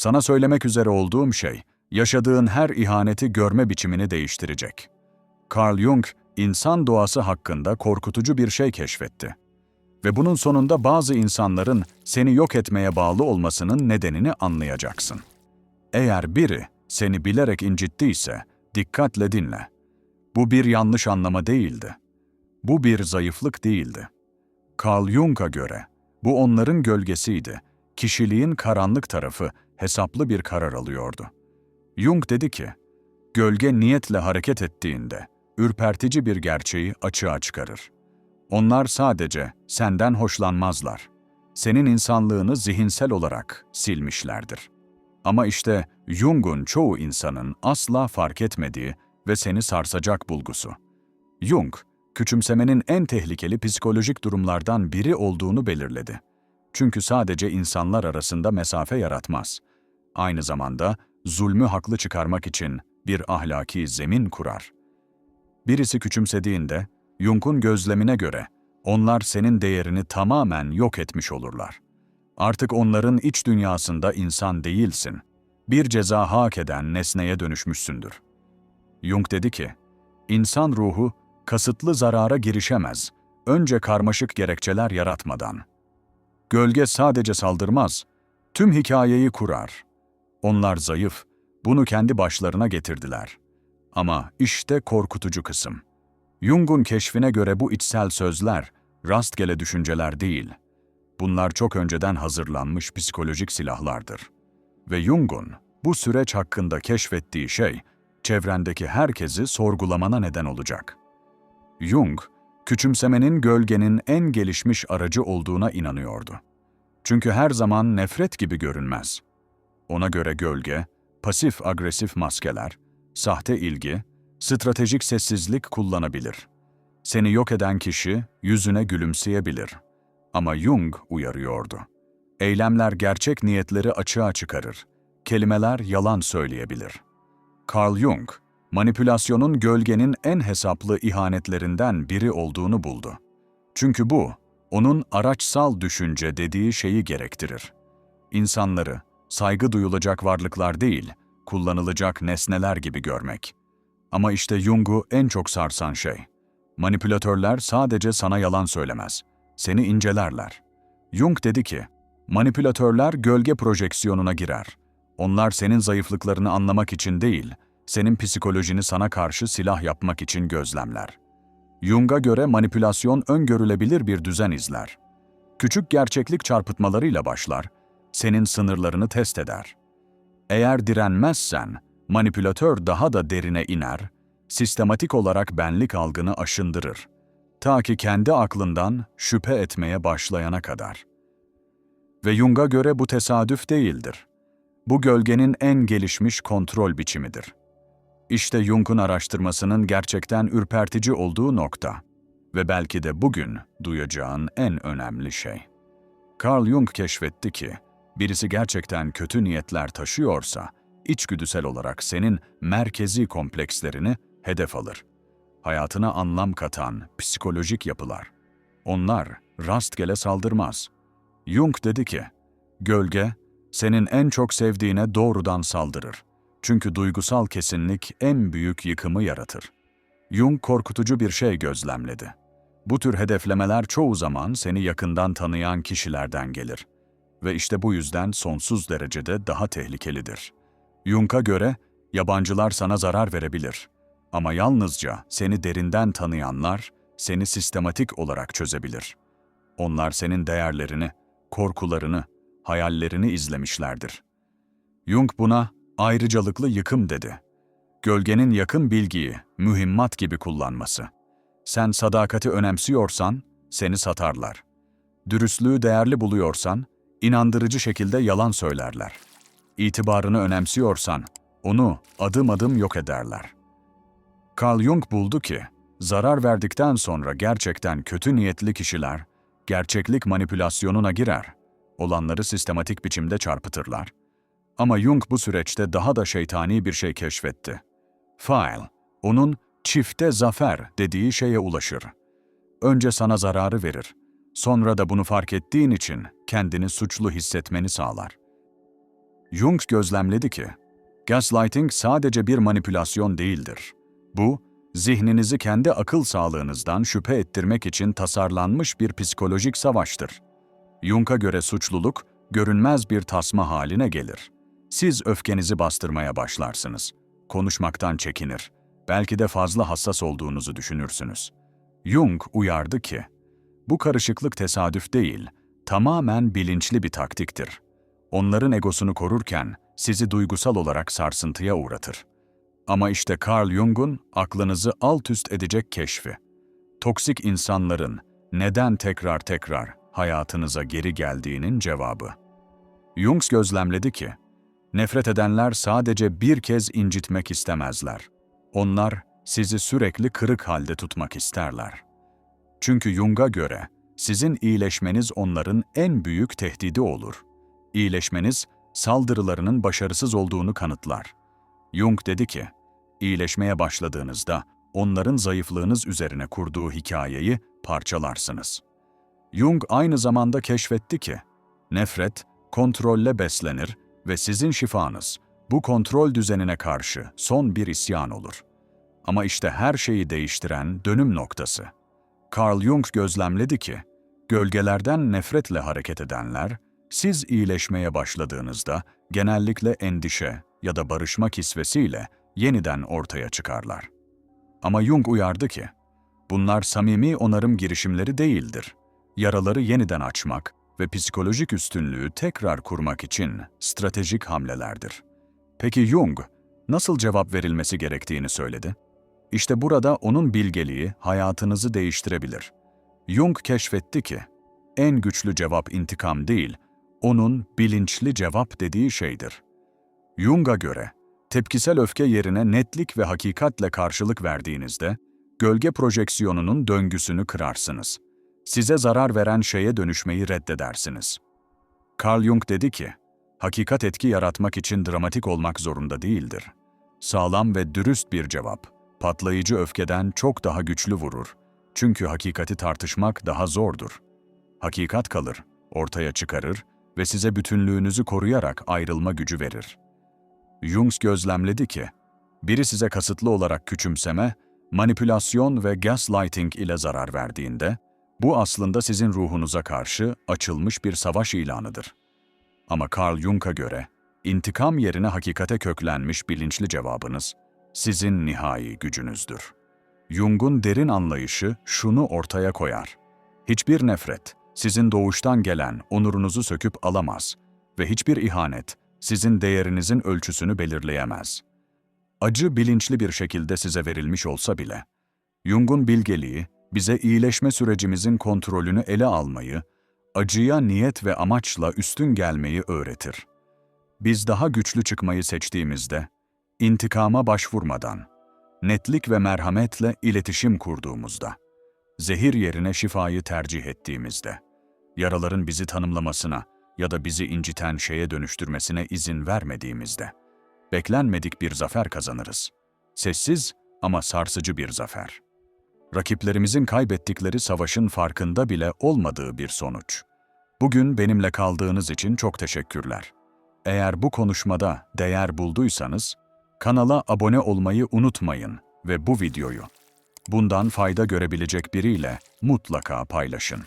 Sana söylemek üzere olduğum şey, yaşadığın her ihaneti görme biçimini değiştirecek. Carl Jung, insan doğası hakkında korkutucu bir şey keşfetti. Ve bunun sonunda bazı insanların seni yok etmeye bağlı olmasının nedenini anlayacaksın. Eğer biri seni bilerek incittiyse, dikkatle dinle. Bu bir yanlış anlama değildi. Bu bir zayıflık değildi. Carl Jung'a göre bu onların gölgesiydi. Kişiliğin karanlık tarafı hesaplı bir karar alıyordu. Jung dedi ki, gölge niyetle hareket ettiğinde ürpertici bir gerçeği açığa çıkarır. Onlar sadece senden hoşlanmazlar. Senin insanlığını zihinsel olarak silmişlerdir. Ama işte Jung'un çoğu insanın asla fark etmediği ve seni sarsacak bulgusu. Jung, küçümsemenin en tehlikeli psikolojik durumlardan biri olduğunu belirledi. Çünkü sadece insanlar arasında mesafe yaratmaz. Aynı zamanda zulmü haklı çıkarmak için bir ahlaki zemin kurar. Birisi küçümsediğinde, Jung'un gözlemine göre onlar senin değerini tamamen yok etmiş olurlar. Artık onların iç dünyasında insan değilsin. Bir ceza hak eden nesneye dönüşmüşsündür. Jung dedi ki, insan ruhu kasıtlı zarara girişemez, önce karmaşık gerekçeler yaratmadan. Gölge sadece saldırmaz, tüm hikayeyi kurar. Onlar zayıf, bunu kendi başlarına getirdiler. Ama işte korkutucu kısım. Jung'un keşfine göre bu içsel sözler, rastgele düşünceler değil. Bunlar çok önceden hazırlanmış psikolojik silahlardır. Ve Jung'un bu süreç hakkında keşfettiği şey, çevrendeki herkesi sorgulamana neden olacak. Jung, küçümsemenin gölgenin en gelişmiş aracı olduğuna inanıyordu. Çünkü her zaman nefret gibi görünmez. Ona göre gölge, pasif-agresif maskeler, sahte ilgi, stratejik sessizlik kullanabilir. Seni yok eden kişi yüzüne gülümseyebilir. Ama Jung uyarıyordu. Eylemler gerçek niyetleri açığa çıkarır. Kelimeler yalan söyleyebilir. Carl Jung, manipülasyonun gölgenin en hesaplı ihanetlerinden biri olduğunu buldu. Çünkü bu, onun araçsal düşünce dediği şeyi gerektirir. İnsanları, saygı duyulacak varlıklar değil, kullanılacak nesneler gibi görmek. Ama işte Jung'u en çok sarsan şey. Manipülatörler sadece sana yalan söylemez. Seni incelerler. Jung dedi ki, manipülatörler gölge projeksiyonuna girer. Onlar senin zayıflıklarını anlamak için değil, senin psikolojini sana karşı silah yapmak için gözlemler. Jung'a göre manipülasyon öngörülebilir bir düzen izler. Küçük gerçeklik çarpıtmalarıyla başlar, senin sınırlarını test eder. Eğer direnmezsen, manipülatör daha da derine iner, sistematik olarak benlik algını aşındırır. Ta ki kendi aklından şüphe etmeye başlayana kadar. Ve Jung'a göre bu tesadüf değildir. Bu gölgenin en gelişmiş kontrol biçimidir. İşte Jung'un araştırmasının gerçekten ürpertici olduğu nokta ve belki de bugün duyacağın en önemli şey. Carl Jung keşfetti ki, birisi gerçekten kötü niyetler taşıyorsa, içgüdüsel olarak senin merkezi komplekslerini hedef alır. Hayatına anlam katan psikolojik yapılar. Onlar rastgele saldırmaz. Jung dedi ki, gölge, senin en çok sevdiğine doğrudan saldırır. Çünkü duygusal kesinlik en büyük yıkımı yaratır. Jung korkutucu bir şey gözlemledi. Bu tür hedeflemeler çoğu zaman seni yakından tanıyan kişilerden gelir. Ve işte bu yüzden sonsuz derecede daha tehlikelidir. Jung'a göre yabancılar sana zarar verebilir. Ama yalnızca seni derinden tanıyanlar seni sistematik olarak çözebilir. Onlar senin değerlerini, korkularını, hayallerini izlemişlerdir. Jung buna ayrıcalıklı yıkım dedi. Gölgenin yakın bilgiyi mühimmat gibi kullanması. Sen sadakati önemsiyorsan seni satarlar. Dürüstlüğü değerli buluyorsan inandırıcı şekilde yalan söylerler. İtibarını önemsiyorsan onu adım adım yok ederler. Carl Jung buldu ki zarar verdikten sonra gerçekten kötü niyetli kişiler gerçeklik manipülasyonuna girer. Olanları sistematik biçimde çarpıtırlar ama Jung bu süreçte daha da şeytani bir şey keşfetti. Fail, onun çifte zafer dediği şeye ulaşır. Önce sana zararı verir, sonra da bunu fark ettiğin için kendini suçlu hissetmeni sağlar. Jung gözlemledi ki, gaslighting sadece bir manipülasyon değildir. Bu, zihninizi kendi akıl sağlığınızdan şüphe ettirmek için tasarlanmış bir psikolojik savaştır. Jung'a göre suçluluk, görünmez bir tasma haline gelir. Siz öfkenizi bastırmaya başlarsınız. Konuşmaktan çekinir. Belki de fazla hassas olduğunuzu düşünürsünüz. Jung uyardı ki, bu karışıklık tesadüf değil, tamamen bilinçli bir taktiktir. Onların egosunu korurken sizi duygusal olarak sarsıntıya uğratır. Ama işte Carl Jung'un aklınızı alt üst edecek keşfi. Toksik insanların neden tekrar tekrar hayatınıza geri geldiğinin cevabı. Jung gözlemledi ki, nefret edenler sadece bir kez incitmek istemezler. Onlar sizi sürekli kırık halde tutmak isterler. Çünkü Jung'a göre sizin iyileşmeniz onların en büyük tehdidi olur. İyileşmeniz saldırılarının başarısız olduğunu kanıtlar. Jung dedi ki, iyileşmeye başladığınızda onların zayıflığınız üzerine kurduğu hikayeyi parçalarsınız. Jung aynı zamanda keşfetti ki, nefret kontrolle beslenir ve sizin şifanız bu kontrol düzenine karşı son bir isyan olur. Ama işte her şeyi değiştiren dönüm noktası. Carl Jung gözlemledi ki, gölgelerden nefretle hareket edenler, siz iyileşmeye başladığınızda genellikle endişe ya da barışma kisvesiyle yeniden ortaya çıkarlar. Ama Jung uyardı ki, bunlar samimi onarım girişimleri değildir. Yaraları yeniden açmak ve psikolojik üstünlüğü tekrar kurmak için stratejik hamlelerdir. Peki Jung nasıl cevap verilmesi gerektiğini söyledi? İşte burada onun bilgeliği hayatınızı değiştirebilir. Jung keşfetti ki, en güçlü cevap intikam değil, onun bilinçli cevap dediği şeydir. Jung'a göre, tepkisel öfke yerine netlik ve hakikatle karşılık verdiğinizde, gölge projeksiyonunun döngüsünü kırarsınız. Size zarar veren şeye dönüşmeyi reddedersiniz. Carl Jung dedi ki, hakikat etki yaratmak için dramatik olmak zorunda değildir. Sağlam ve dürüst bir cevap, patlayıcı öfkeden çok daha güçlü vurur. Çünkü hakikati tartışmak daha zordur. Hakikat kalır, ortaya çıkarır ve size bütünlüğünüzü koruyarak ayrılma gücü verir. Jung gözlemledi ki, biri size kasıtlı olarak küçümseme, manipülasyon ve gaslighting ile zarar verdiğinde, bu aslında sizin ruhunuza karşı açılmış bir savaş ilanıdır. Ama Carl Jung'a göre, intikam yerine hakikate köklenmiş bilinçli cevabınız, sizin nihai gücünüzdür. Jung'un derin anlayışı şunu ortaya koyar. Hiçbir nefret, sizin doğuştan gelen onurunuzu söküp alamaz ve hiçbir ihanet, sizin değerinizin ölçüsünü belirleyemez. Acı bilinçli bir şekilde size verilmiş olsa bile, Jung'un bilgeliği, bize iyileşme sürecimizin kontrolünü ele almayı, acıya niyet ve amaçla üstün gelmeyi öğretir. Biz daha güçlü çıkmayı seçtiğimizde, intikama başvurmadan, netlik ve merhametle iletişim kurduğumuzda, zehir yerine şifayı tercih ettiğimizde, yaraların bizi tanımlamasına ya da bizi inciten şeye dönüştürmesine izin vermediğimizde, beklenmedik bir zafer kazanırız. Sessiz ama sarsıcı bir zafer. Rakiplerimizin kaybettikleri savaşın farkında bile olmadığı bir sonuç. Bugün benimle kaldığınız için çok teşekkürler. Eğer bu konuşmada değer bulduysanız, kanala abone olmayı unutmayın ve bu videoyu bundan fayda görebilecek biriyle mutlaka paylaşın.